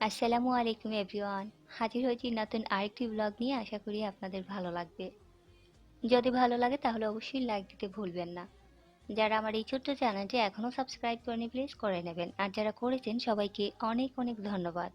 আসসালামু আলাইকুম এভরিওয়ান। হাজির হয়েছি নতুন আরেকটি ব্লগ নিয়ে, আশা করি আপনাদের ভালো লাগবে। যদি ভালো লাগে তাহলে অবশ্যই লাইক দিতে ভুলবেন না। যারা আমার এই ছোট্ট চ্যানেলটি এখনও সাবস্ক্রাইব করেনি প্লিজ করে নেবেন। আর যারা করেছেন, সবাইকে অনেক অনেক ধন্যবাদ।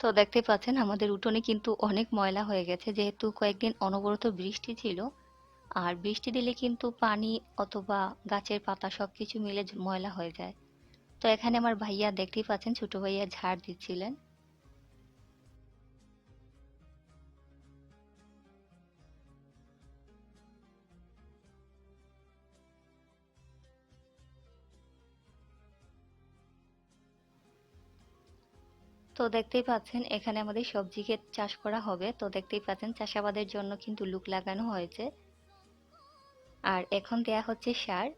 তো দেখতে পাচ্ছেন আমাদের উঠোনে কিন্তু অনেক ময়লা হয়ে গেছে। যেহেতু কয়েকদিন অনবরত বৃষ্টি ছিল, আর বৃষ্টি দিলে কিন্তু পানি অথবা গাছের পাতা সব কিছু মিলে ময়লা হয়ে যায়। তো এখানে আমার ভাইয়া দেখতেই পাচ্ছেন, ছোট ভাইয়া ঝাড় দিচ্ছিলেন। তো দেখতেই পাচ্ছেন, এখানে আমাদের সবজি ক্ষেত চাষ করা হবে। তো দেখতেই পাচ্ছেন, চাষাবাদের জন্য কিন্তু লুক লাগানো হয়েছে। আর এখন দেয়া হচ্ছে সার।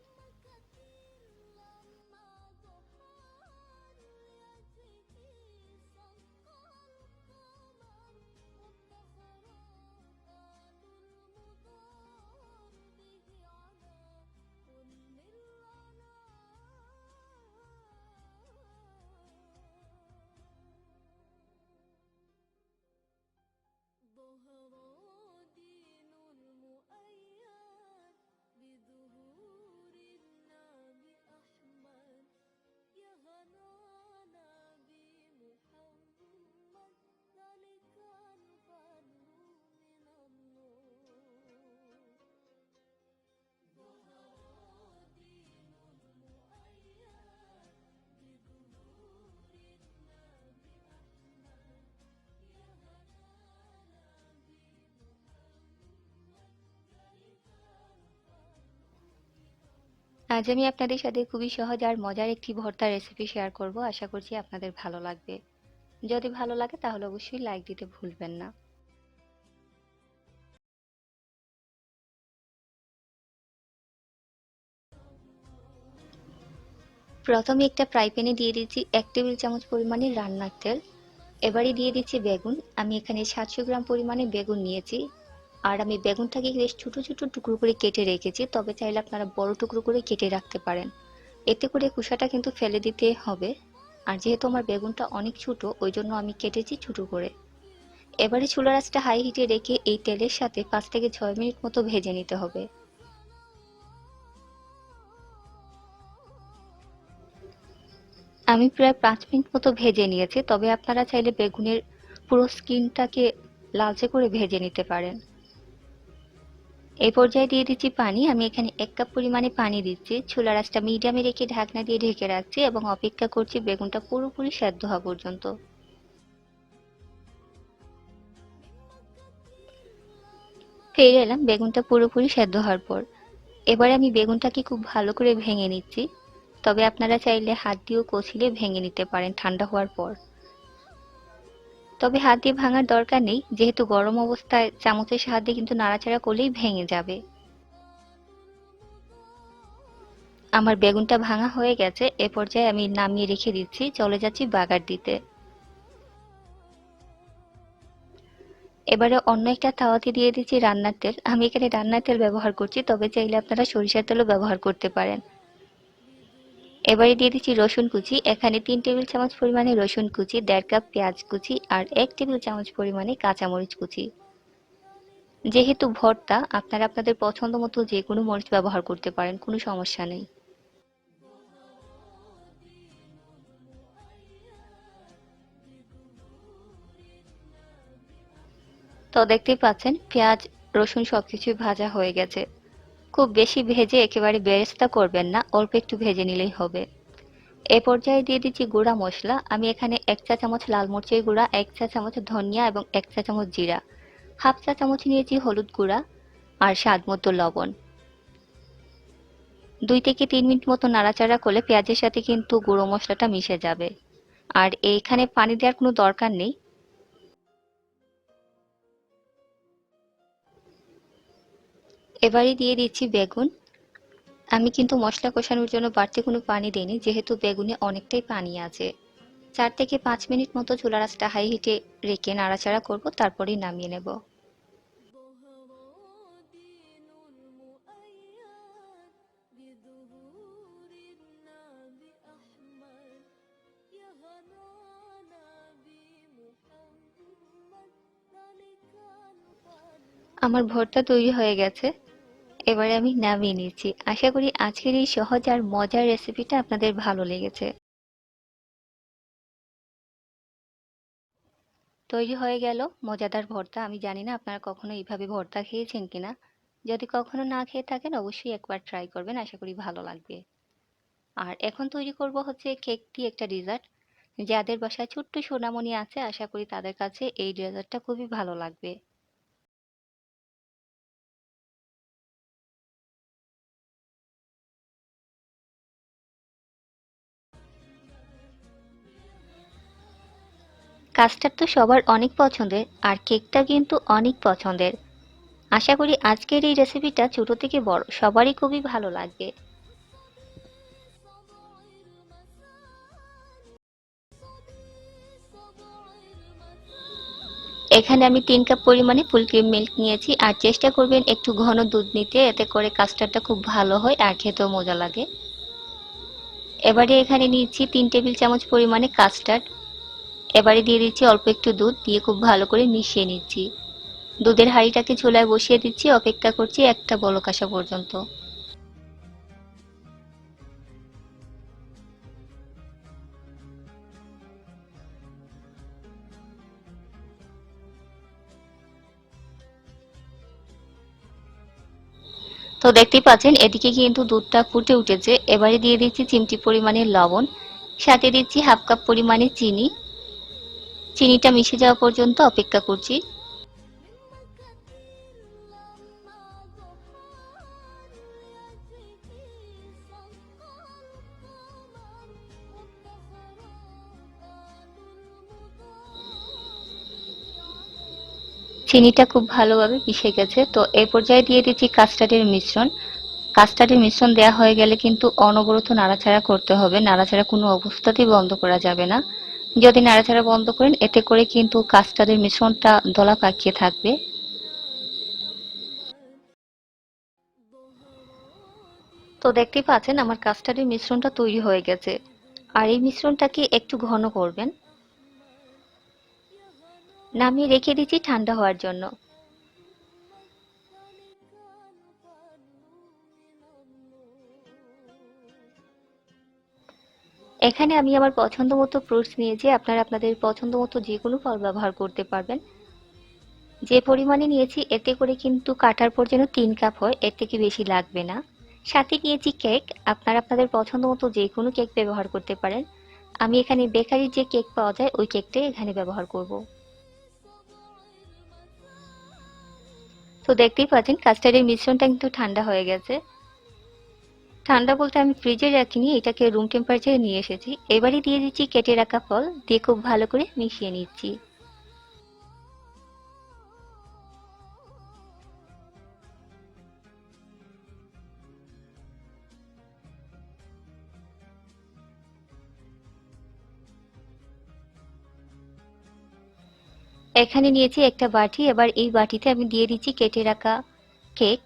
আজ আমি আপনাদের সাথে খুবই সহজ আর মজার একটি ভর্তা রেসিপি শেয়ার করব। আশা করছি আপনাদের ভালো লাগবে। যদি ভালো লাগে তাহলে অবশ্যই লাইক দিতে ভুলবেন না। প্রথমে একটা ফ্রাই প্যানে দিয়ে দিচ্ছি এক টেবিল চামচ পরিমাণে রান্নার তেল। এবারে দিয়ে দিচ্ছি বেগুন। আমি এখানে সাতশো গ্রাম পরিমাণে বেগুন নিয়েছি। আর আমি বেগুনটাকে বেশ ছোটো ছোটো টুকরো করে কেটে রেখেছি, তবে চাইলে আপনারা বড় টুকরো করে কেটে রাখতে পারেন। এতে করে কুসাটা কিন্তু ফেলে দিতে হবে। আর যেহেতু আমার বেগুনটা অনেক ছোটো ওই জন্য আমি কেটেছি ছোটো করে। এবারে চুলার আঁচটা হাই হিটে রেখে এই তেলের সাথে পাঁচ থেকে ছয় মিনিট মতো ভেজে নিতে হবে। আমি প্রায় পাঁচ মিনিট মতো ভেজে নিয়েছি, তবে আপনারা চাইলে বেগুনের পুরো স্কিনটাকে লালচে করে ভেজে নিতে পারেন। এই পর্যায়ে দিয়ে দিচ্ছি পানি। আমি এখানে এক কাপ পরিমাণে পানি দিচ্ছি। ছোলা আঁচটা মিডিয়ামে রেখে ঢাকনা দিয়ে ঢেকে রাখছি এবং অপেক্ষা করছি বেগুনটা পুরোপুরি সেদ্ধ হওয়া পর্যন্ত। ফিরে এলাম বেগুনটা পুরোপুরি সেদ্ধ হওয়ার পর। এবারে আমি বেগুনটাকে খুব ভালো করে ভেঙে নিচ্ছি। তবে আপনারা চাইলে হাত দিয়েও কচিলে ভেঙে নিতে পারেন ঠান্ডা হওয়ার পর। তবে হাত দিয়ে ভাঙার দরকার নেই, যেহেতু গরম অবস্থায় চামচের সাহায্যে কিন্তু নাড়াচাড়া করলেই ভেঙে যাবে। আমার বেগুনটা ভাঙা হয়ে গেছে, এ পর্যায়ে আমি নামিয়ে রেখে দিচ্ছি, চলে যাচ্ছি বাগার দিতে। এবারে অন্য একটা তাওয়াতে দিয়ে দিচ্ছি রান্নার তেল। আমি এখানে রান্নার তেল ব্যবহার করছি, তবে চাইলে আপনারা সরিষার তেলও ব্যবহার করতে পারেন। এবারে দিয়ে দিচ্ছি রসুন কুচি। এখানে তিন টেবিল চামচ পরিমাণে রসুন কুচি, দেড় কাপ পেঁয়াজ কুচি আর এক টেবিল চামচ পরিমাণে কাঁচামরিচ কুচি। যেহেতু ভর্তা, আপনারা আপনাদের পছন্দ মতো যে কোনো মরিচ ব্যবহার করতে পারেন, কোনো সমস্যা নেই। তো দেখতেই পাচ্ছেন, পেঁয়াজ, রসুন সবকিছুই ভাজা হয়ে গেছে। খুব বেশি ভেজে একেবারে বেরেস্তা করবেন না, অল্প একটু ভেজে নিলেই হবে। এ পর্যায়ে দিয়ে দিচ্ছি গুঁড়া মশলা। আমি এখানে এক চা চামচ লাল মরিচের গুঁড়া, এক চা চামচ ধনিয়া এবং এক চা চামচ জিরা। হাফ চা চামচ নিয়েছি হলুদ গুঁড়া আর স্বাদ মতো লবণ। দুই থেকে তিন মিনিট মতো নাড়াচাড়া করলে পেঁয়াজের সাথে কিন্তু গুঁড়ো মশলাটা মিশে যাবে। আর এইখানে পানি দেওয়ার কোনো দরকার নেই। এবারে দিয়ে দিচ্ছি বেগুন। আমি কিন্তু মশলা কষানোর জন্য বাড়তি কোনো পানি দিইনি, যেহেতু বেগুনে অনেকটাই পানি আছে। চার থেকে পাঁচ মিনিট মতো চুলা রাসটা হাই হিটে রেখে নাড়াচাড়া করব, তারপরেই নামিয়ে নেব। আমার ভর্তা তৈরি হয়ে গেছে। এবারে আমি নামিয়ে নিচ্ছি। আশা করি আজকের এই সহজ আর মজার রেসিপিটা আপনাদের ভালো লেগেছে। তৈরি হয়ে গেল মজাদার ভর্তা। আমি জানি না আপনারা কখনো এইভাবে ভর্তা খেয়েছেন কিনা। যদি কখনো না খেয়ে থাকেন, অবশ্যই একবার ট্রাই করবেন। আশা করি ভালো লাগবে। আর এখন তৈরি করব হচ্ছে কেকটি একটা ডিজার্ট যাদের বাসায় ছোট্ট সোনামণি আছে, আশা করি তাদের কাছে এই ডেজার্টটা খুবই ভালো লাগবে। কাস্টার্ড তো সবার অনেক পছন্দের, আর কেকটা কিন্তু অনেক পছন্দের। আশা করি আজকের এই রেসিপিটা ছোট থেকে বড়, সবারই খুবই ভালো লাগবে। এখানে আমি তিন কাপ পরিমাণে ফুল ক্রিম মিল্ক নিয়েছি, আর চেষ্টা করবেন একটু ঘন দুধ নিতে, এতে করে কাস্টার্ডটা খুব ভালো হয় আর খেতেও মজা লাগে। এবারে এখানে নিচ্ছি তিন টেবিল চামচ পরিমাণে কাস্টার্ড। এবারে দিয়ে দিচ্ছি অল্প একটু দুধ, দিয়ে খুব ভালো করে মিশিয়ে নিচ্ছি। দুধের হাঁড়িটাকে চুলায় বসিয়ে দিচ্ছি, অপেক্ষা করছি একটা বলক আসা পর্যন্ত। তো দেখতেই পাচ্ছেন, এদিকে কিন্তু দুধটা ফুটে উঠেছে। এবারে দিয়ে দিচ্ছি চিমটি পরিমাণে লবণ, সাথে দিচ্ছি হাফ কাপ পরিমাণে চিনি। চিনিটা মিশে যাওয়া পর্যন্ত অপেক্ষা করছি। চিনিটা খুব ভালোভাবে মিশে গেছে। তো এই পর্যায়ে দিয়ে দিচ্ছি কাস্টার্ডের মিশ্রণ। কাস্টার্ডের মিশ্রণ দেয়া হয়ে গেলে কিন্তু অনবরত নাড়াচাড়া করতে হবে। নাড়াচাড়া কোনো অবস্থাতেই বন্ধ করা যাবে না। যদি নাড়াচাড়া বন্ধ করেন, এতে করে কিন্তু কাস্টার্ডের মিশ্রণটা দলা পাকিয়ে থাকবে। তো দেখতে পাচ্ছেন, আমার কাস্টার্ডের মিশ্রণটা তৈরি হয়ে গেছে। আর এই মিশ্রণটাকে একটু ঘন করবেন। নামিয়ে রেখে দিচ্ছি ঠান্ডা হওয়ার জন্য। এখানে আমি আমার পছন্দ মতো ফ্রুটস নিয়েছি আপনারা আপনাদের পছন্দ মতো যে কোনো ফল ব্যবহার করতে পারবেন। যে পরিমাণে নিয়েছি, এতে করে কিন্তু কাটার পর যেন তিন কাপ হয়, এর থেকে বেশি লাগবে না। সাথে নিয়েছি কেক আপনারা আপনাদের পছন্দ মতো যে কোনো কেক ব্যবহার করতে পারেন। আমি এখানে বেকারির যে কেক পাওয়া যায়, ওই কেকটাই এখানে ব্যবহার করব। তো দেখতেই পাচ্ছেন কাস্টার্ডের মিশ্রণটা কিন্তু ঠান্ডা হয়ে গেছে। ঠান্ডা বলতে আমি ফ্রিজে রাখিনি, এটাকে রুম টেম্পারেচারে নিয়ে এসেছি। এবারে দিয়ে দিচ্ছি কেটে রাখা ফল, দিয়ে খুব ভালো করে মিশিয়ে নিচ্ছি। এখানে নিয়েছি একটা বাটি, এবার এই বাটিতে আমি দিয়ে দিচ্ছি কেটে রাখা কেক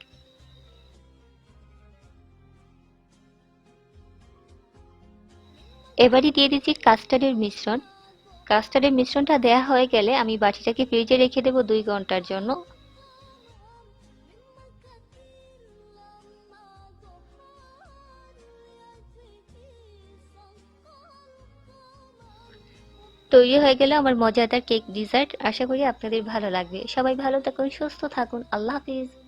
এবারই দিয়ে দিচ্ছি কাস্টার্ডের মিশ্রণ। কাস্টার্ডের মিশ্রণটা দেয়া হয়ে গেলে আমি বাটিটাকে ফ্রিজে রেখে দেবো দুই ঘণ্টার জন্য। তৈরি হয়ে গেল আমার মজাদার কেক ডিজার্ট আশা করি আপনাদের ভালো লাগবে। সবাই ভালো থাকুন, সুস্থ থাকুন। আল্লাহ হাফিজ।